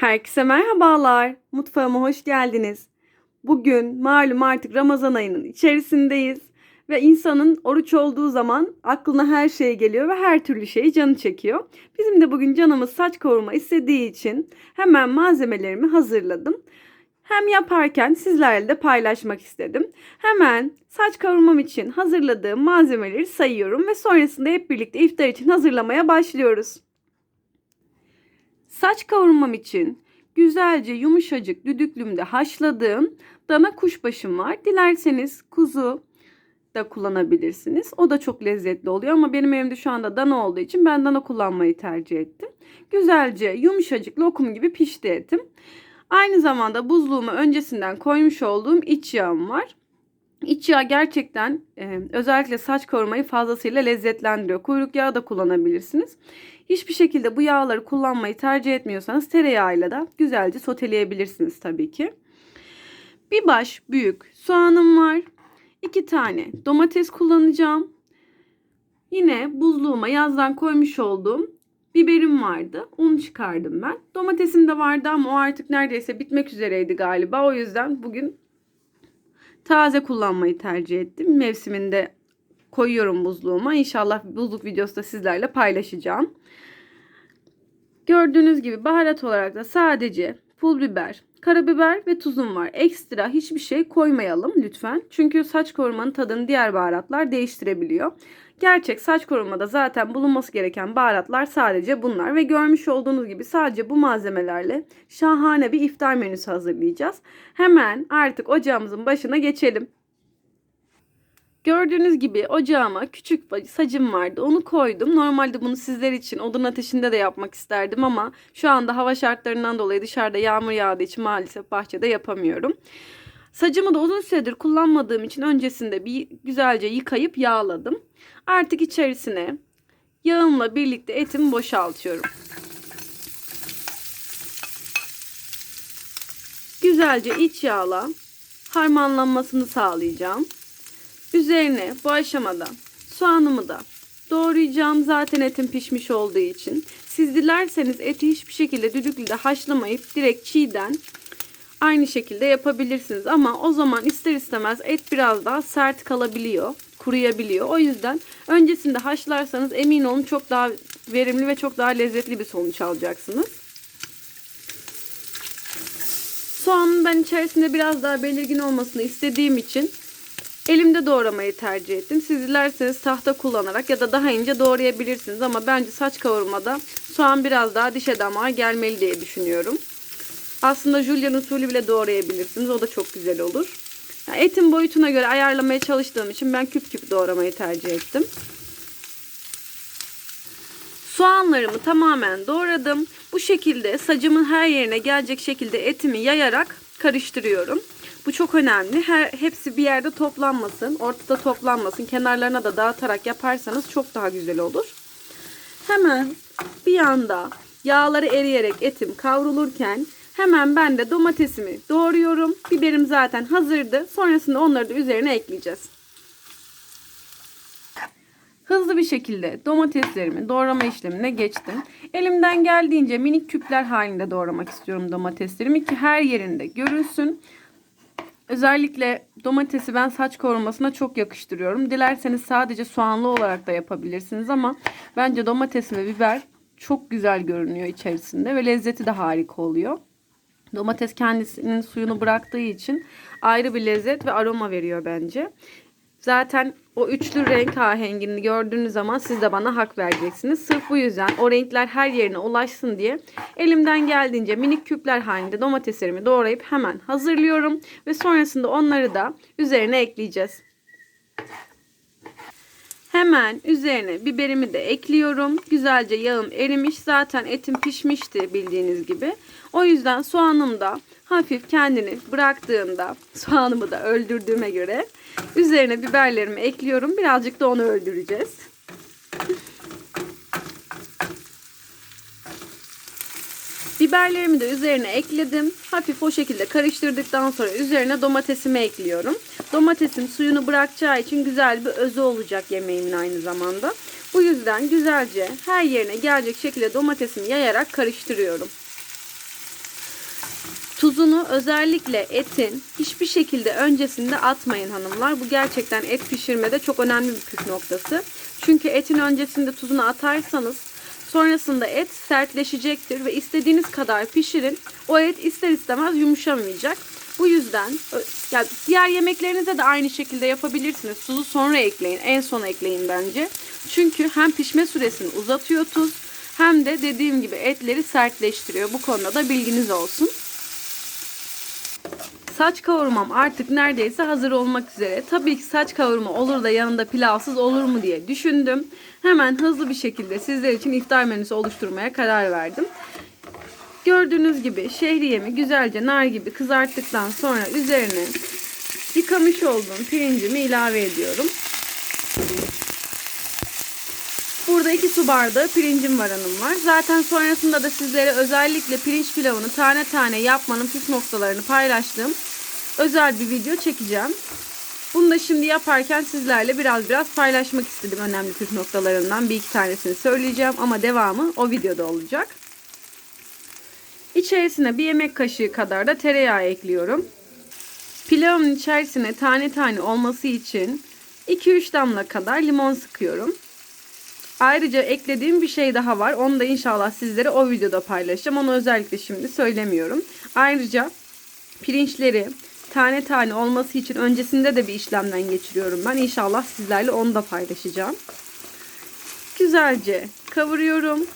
Herkese merhabalar. Mutfağıma hoş geldiniz. Bugün malum artık Ramazan ayının içerisindeyiz ve insanın oruç olduğu zaman aklına her şey geliyor ve her türlü şeyi canı çekiyor. Bizim de bugün canımız saç kavurma istediği için hemen malzemelerimi hazırladım. Hem yaparken sizlerle de paylaşmak istedim. Hemen saç kavurmam için hazırladığım malzemeleri sayıyorum ve sonrasında hep birlikte iftar için hazırlamaya başlıyoruz. Saç kavurmam için güzelce yumuşacık düdüklümde haşladığım dana kuşbaşım var. Dilerseniz kuzu da kullanabilirsiniz. O da çok lezzetli oluyor ama benim evimde şu anda dana olduğu için ben dana kullanmayı tercih ettim. Güzelce yumuşacık lokum gibi pişti etim. Aynı zamanda buzluğuma öncesinden koymuş olduğum iç yağım var. İç yağ gerçekten e, özellikle saç kavurmayı fazlasıyla lezzetlendiriyor. Kuyruk yağı da kullanabilirsiniz. Hiçbir şekilde bu yağları kullanmayı tercih etmiyorsanız tereyağıyla da güzelce soteleyebilirsiniz tabii ki. Bir baş büyük soğanım var. İki tane domates kullanacağım. Yine buzluğuma yazdan koymuş olduğum biberim vardı. Onu çıkardım ben. Domatesim de vardı ama o artık neredeyse bitmek üzereydi galiba. O yüzden bugün taze kullanmayı tercih ettim. Mevsiminde koyuyorum buzluğuma. İnşallah buzluk videosu da sizlerle paylaşacağım. Gördüğünüz gibi baharat olarak da sadece pul biber, karabiber ve tuzum var. Ekstra hiçbir şey koymayalım lütfen. Çünkü saç korumanın tadını diğer baharatlar değiştirebiliyor. Gerçek saç korumada zaten bulunması gereken baharatlar sadece bunlar ve görmüş olduğunuz gibi sadece bu malzemelerle şahane bir iftar menüsü hazırlayacağız. Hemen artık ocağımızın başına geçelim. Gördüğünüz gibi ocağıma küçük sacım vardı. Onu koydum. Normalde bunu sizler için odun ateşinde de yapmak isterdim ama şu anda hava şartlarından dolayı dışarıda yağmur yağdığı için maalesef bahçede yapamıyorum. Sacımı da uzun süredir kullanmadığım için öncesinde bir güzelce yıkayıp yağladım. Artık içerisine yağımla birlikte etimi boşaltıyorum. Güzelce iç yağla harmanlanmasını sağlayacağım. Üzerine bu aşamada soğanımı da doğrayacağım. Zaten etim pişmiş olduğu için. Siz dilerseniz eti hiçbir şekilde düdüklüde haşlamayıp direkt çiğden aynı şekilde yapabilirsiniz. Ama o zaman ister istemez et biraz daha sert kalabiliyor. Kuruyabiliyor. O yüzden öncesinde haşlarsanız emin olun çok daha verimli ve çok daha lezzetli bir sonuç alacaksınız. Soğanın ben içerisinde biraz daha belirgin olmasını istediğim için Elimde doğramayı tercih ettim. Siz dilerseniz tahta kullanarak ya da daha ince doğrayabilirsiniz. Ama bence saç kavurmada soğan biraz daha dişe damağa gelmeli diye düşünüyorum. Aslında Julian usulü bile doğrayabilirsiniz. O da çok güzel olur. Yani etin boyutuna göre ayarlamaya çalıştığım için ben küp küp doğramayı tercih ettim. Soğanlarımı tamamen doğradım. Bu şekilde sacımın her yerine gelecek şekilde etimi yayarak karıştırıyorum. Bu çok önemli. Her hepsi bir yerde toplanmasın. Ortada toplanmasın. Kenarlarına da dağıtarak yaparsanız çok daha güzel olur. Hemen bir yanda yağları eriyerek etim kavrulurken hemen ben de domatesimi doğruyorum. Biberim zaten hazırdı. Sonrasında onları da üzerine ekleyeceğiz. Hızlı bir şekilde domateslerimi doğrama işlemine geçtim. Elimden geldiğince minik küpler halinde doğramak istiyorum domateslerimi ki her yerinde görülsün. Özellikle domatesi ben saç korumasına çok yakıştırıyorum. Dilerseniz sadece soğanlı olarak da yapabilirsiniz ama bence domates ve biber çok güzel görünüyor içerisinde ve lezzeti de harika oluyor. Domates kendisinin suyunu bıraktığı için ayrı bir lezzet ve aroma veriyor bence. Zaten o üçlü renk ahengini gördüğünüz zaman siz de bana hak vereceksiniz. Sırf bu yüzden o renkler her yerine ulaşsın diye elimden geldiğince minik küpler halinde domateslerimi doğrayıp hemen hazırlıyorum. Ve sonrasında onları da üzerine ekleyeceğiz. Hemen üzerine biberimi de ekliyorum. Güzelce yağım erimiş. Zaten etim pişmişti bildiğiniz gibi. O yüzden soğanım da hafif kendini bıraktığında soğanımı da öldürdüğüme göre üzerine biberlerimi ekliyorum. Birazcık da onu öldüreceğiz. Biberlerimi de üzerine ekledim. Hafif o şekilde karıştırdıktan sonra üzerine domatesimi ekliyorum. Domatesim suyunu bırakacağı için güzel bir özü olacak yemeğimin aynı zamanda. Bu yüzden güzelce her yerine gelecek şekilde domatesimi yayarak karıştırıyorum. Tuzunu özellikle etin hiçbir şekilde öncesinde atmayın hanımlar. Bu gerçekten et pişirmede çok önemli bir püf noktası. Çünkü etin öncesinde tuzunu atarsanız sonrasında et sertleşecektir ve istediğiniz kadar pişirin. O et ister istemez yumuşamayacak. Bu yüzden ya diğer yemeklerinize de aynı şekilde yapabilirsiniz. Tuzu sonra ekleyin. En son ekleyin bence. Çünkü hem pişme süresini uzatıyor tuz hem de dediğim gibi etleri sertleştiriyor. Bu konuda da bilginiz olsun. Saç kavurmam artık neredeyse hazır olmak üzere. Tabii ki saç kavurma olur da yanında pilavsız olur mu diye düşündüm. Hemen hızlı bir şekilde sizler için iftar menüsü oluşturmaya karar verdim. Gördüğünüz gibi şehriyemi güzelce nar gibi kızarttıktan sonra üzerine yıkamış olduğum pirincimi ilave ediyorum. Burada 2 su bardağı pirincim var hanımlar. Zaten sonrasında da sizlere özellikle pirinç pilavını tane tane yapmanın püf noktalarını paylaştığım özel bir video çekeceğim. Bunu da şimdi yaparken sizlerle biraz biraz paylaşmak istedim önemli püf noktalarından. Bir iki tanesini söyleyeceğim ama devamı o videoda olacak. İçerisine bir yemek kaşığı kadar da tereyağı ekliyorum. Pilavımın içerisine tane tane olması için 2-3 damla kadar limon sıkıyorum. Ayrıca eklediğim bir şey daha var. Onu da inşallah sizlere o videoda paylaşacağım. Onu özellikle şimdi söylemiyorum. Ayrıca pirinçleri tane tane olması için öncesinde de bir işlemden geçiriyorum ben. İnşallah sizlerle onu da paylaşacağım. Güzelce kavuruyorum.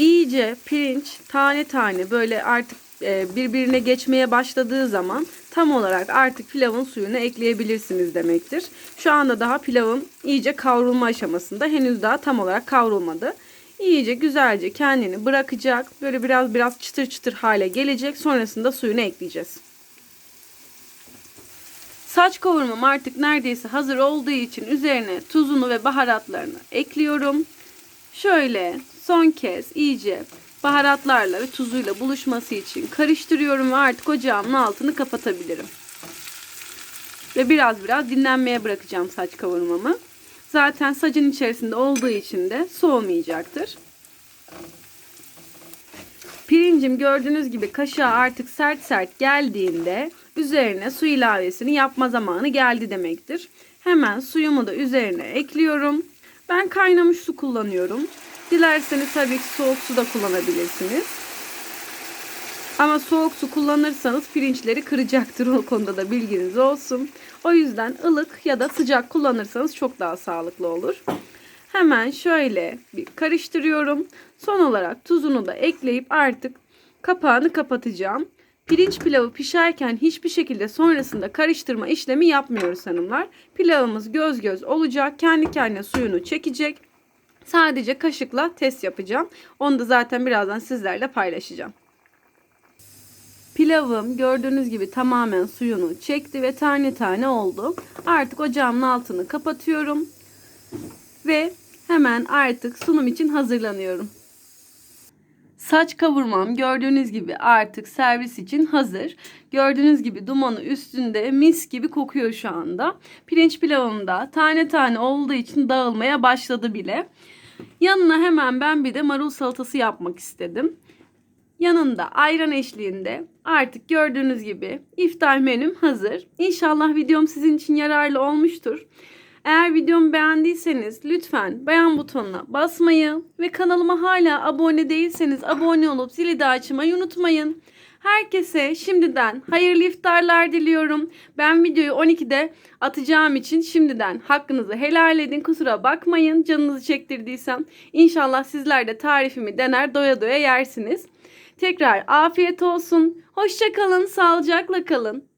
İyice pirinç tane tane böyle artık e, birbirine geçmeye başladığı zaman tam olarak artık pilavın suyunu ekleyebilirsiniz demektir. Şu anda daha pilavın iyice kavrulma aşamasında. Henüz daha tam olarak kavrulmadı. İyice güzelce kendini bırakacak. Böyle biraz biraz çıtır çıtır hale gelecek. Sonrasında suyunu ekleyeceğiz. Saç kavurmam artık neredeyse hazır olduğu için üzerine tuzunu ve baharatlarını ekliyorum. Şöyle son kez iyice baharatlarla ve tuzuyla buluşması için karıştırıyorum ve artık ocağımın altını kapatabilirim. Ve biraz biraz dinlenmeye bırakacağım saç kavurmamı. Zaten sacın içerisinde olduğu için de soğumayacaktır. Pirincim gördüğünüz gibi kaşığa artık sert sert geldiğinde üzerine su ilavesini yapma zamanı geldi demektir. Hemen suyumu da üzerine ekliyorum. Ben kaynamış su kullanıyorum. Dilerseniz tabii ki soğuk su da kullanabilirsiniz. Ama soğuk su kullanırsanız pirinçleri kıracaktır o konuda da bilginiz olsun. O yüzden ılık ya da sıcak kullanırsanız çok daha sağlıklı olur. Hemen şöyle bir karıştırıyorum. Son olarak tuzunu da ekleyip artık kapağını kapatacağım. Pirinç pilavı pişerken hiçbir şekilde sonrasında karıştırma işlemi yapmıyoruz hanımlar. Pilavımız göz göz olacak. Kendi kendine suyunu çekecek. Sadece kaşıkla test yapacağım. Onu da zaten birazdan sizlerle paylaşacağım. Pilavım gördüğünüz gibi tamamen suyunu çekti ve tane tane oldu. Artık ocağımın altını kapatıyorum. Ve hemen artık sunum için hazırlanıyorum. Saç kavurmam gördüğünüz gibi artık servis için hazır. Gördüğünüz gibi dumanı üstünde mis gibi kokuyor şu anda. Pirinç pilavım da tane tane olduğu için dağılmaya başladı bile. Yanına hemen ben bir de marul salatası yapmak istedim. Yanında ayran eşliğinde artık gördüğünüz gibi iftar menüm hazır. İnşallah videom sizin için yararlı olmuştur. Eğer videomu beğendiyseniz lütfen beğen butonuna basmayı ve kanalıma hala abone değilseniz abone olup zili de açmayı unutmayın. Herkese şimdiden hayırlı iftarlar diliyorum. Ben videoyu 12'de atacağım için şimdiden hakkınızı helal edin. Kusura bakmayın canınızı çektirdiysem. İnşallah sizler de tarifimi dener doya doya yersiniz. Tekrar afiyet olsun. Hoşça kalın, sağlıcakla kalın.